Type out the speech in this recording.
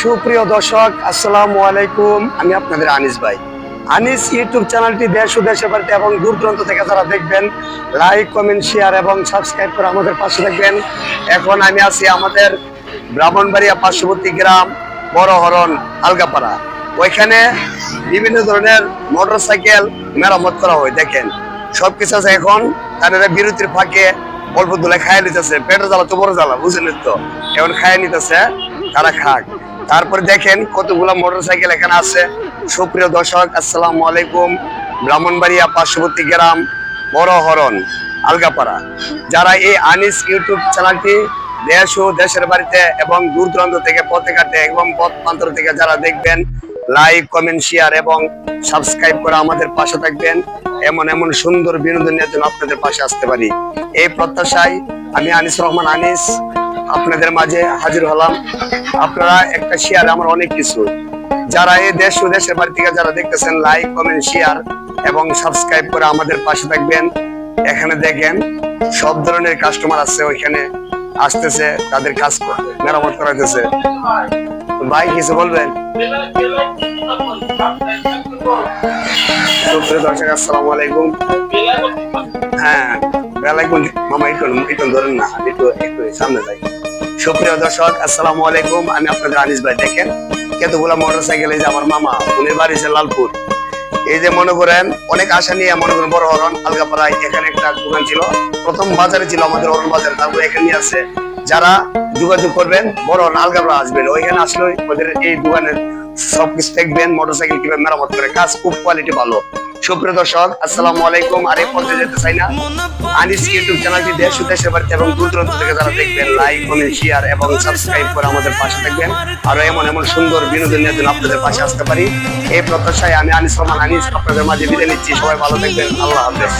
সুপ্রিয় দর্শক, আসসালামু আলাইকুম। আমি আপনাদের আনিস ভাই। আনিস ইউটিউব চ্যানেলটি দেশ ও দেশের বাড়িতে এবং দূর দূরান্ত থেকে যারা দেখবেন লাইক কমেন্ট শেয়ার এবং সাবস্ক্রাইব করে আমাদের পাশে থাকবেন। এখন আমি আছি আমাদের ব্রাহ্মণবাড়িয়া পার্শ্ববর্তী গ্রাম বড় হরণ আলগাপাড়া। ওইখানে বিভিন্ন ধরনের মোটর সাইকেল মেরামত করা হয়, দেখেন। সবকিছু আছে এখন, তাদের বিরতির ফাঁকে অল্প দুলে খাইয়ে নিতেছে। পেটের জ্বালা তো বড় জ্বালা, বুঝলেন তো? এখন খাইয়ে নিতেছে, তারা খাক। তারপরে দেখেন কতগুলো মোটর সাইকেল এখানে আছে। সুপ্রিয় দর্শক, আসসালামু আলাইকুম। ব্রাহ্মণবাড়িয়া পার্শ্ববর্তী গ্রাম, বড় হরণ, আলগাপাড়া। যারা এই আনিস ইউটিউব চ্যানেলটি দেশ ও দেশের বাড়িতে এবং দূর দূরান্ত থেকে পথে ঘাটে এবং পথ প্রান্তর থেকে যারা দেখবেন, লাইক, কমেন্ট শেয়ার এবং সাবস্ক্রাইব করে আমাদের পাশে থাকবেন। এমন এমন সুন্দর বিনোদনের জন্য আপনাদের পাশে আসতে পারি। এই প্রত্যাশায় আমি আনিস রহমান, আনিস আপনাদের মাঝে হাজির হলাম। আপনারা একটা শেয়ার আমার অনেক কিছু। যারা এই দেশ ও দেশের বাড়ি থেকে যারা দেখতেছেন লাইক কমেন্ট শেয়ার এবং সাবস্ক্রাইব করে আমাদের পাশে থাকবেন। এখানে দেখেন, সব ধরনের কাস্টমার আছে ওইখানে, আসতেছে, তাদের কাজ মেরামত করাইতেছে। ভাই, কিছু বলবেন? দর্শক, আসসালামু আলাইকুম। সুপ্রিয় দর্শক আলাইকুম। আমি আপনাদের আনিস ভাই, দেখেন এই যে আমার মামা বাড়ি লালপুর। এই যে মনে করেন, অনেক আশা নিয়ে মনে করেন বড় হরণ আলগাপাড়ায় এখানে একটা দোকান ছিল। প্রথম বাজারে ছিল আমাদের হরণ বাজারে, তারপরে এখানে আছে যারা যোগাযোগ করবেন, বড় হরণ আলগাপাড়া আসবেন। ওইখানে আসলে ওদের এই দোকানের দেখবেন, মোটরসাইকেল কীভাবে মেরামত করে। কাজ খুব কোয়ালিটি ভালো। সুপ্রিয় দর্শক, আসসালামু আলাইকুম। আর এই যেতে চাই না। আনিস ইউটিউব চ্যানেলটি দেশ ও দেশের বাড়িতে এবং দূর থেকে যারা দেখবেন লাইক কমেন্ট শেয়ার এবং সাবস্ক্রাইব করে আমাদের পাশে থাকবেন। আরও এমন এমন সুন্দর বিনোদনের জন্য আপনাদের পাশে আসতে পারি। এই প্রত্যাশায় আমি আনিস রহমান, আনিস আপনাদের মাঝে বিদায় নিচ্ছি। সবাই ভালো থাকবেন। আল্লাহ হাফেজ।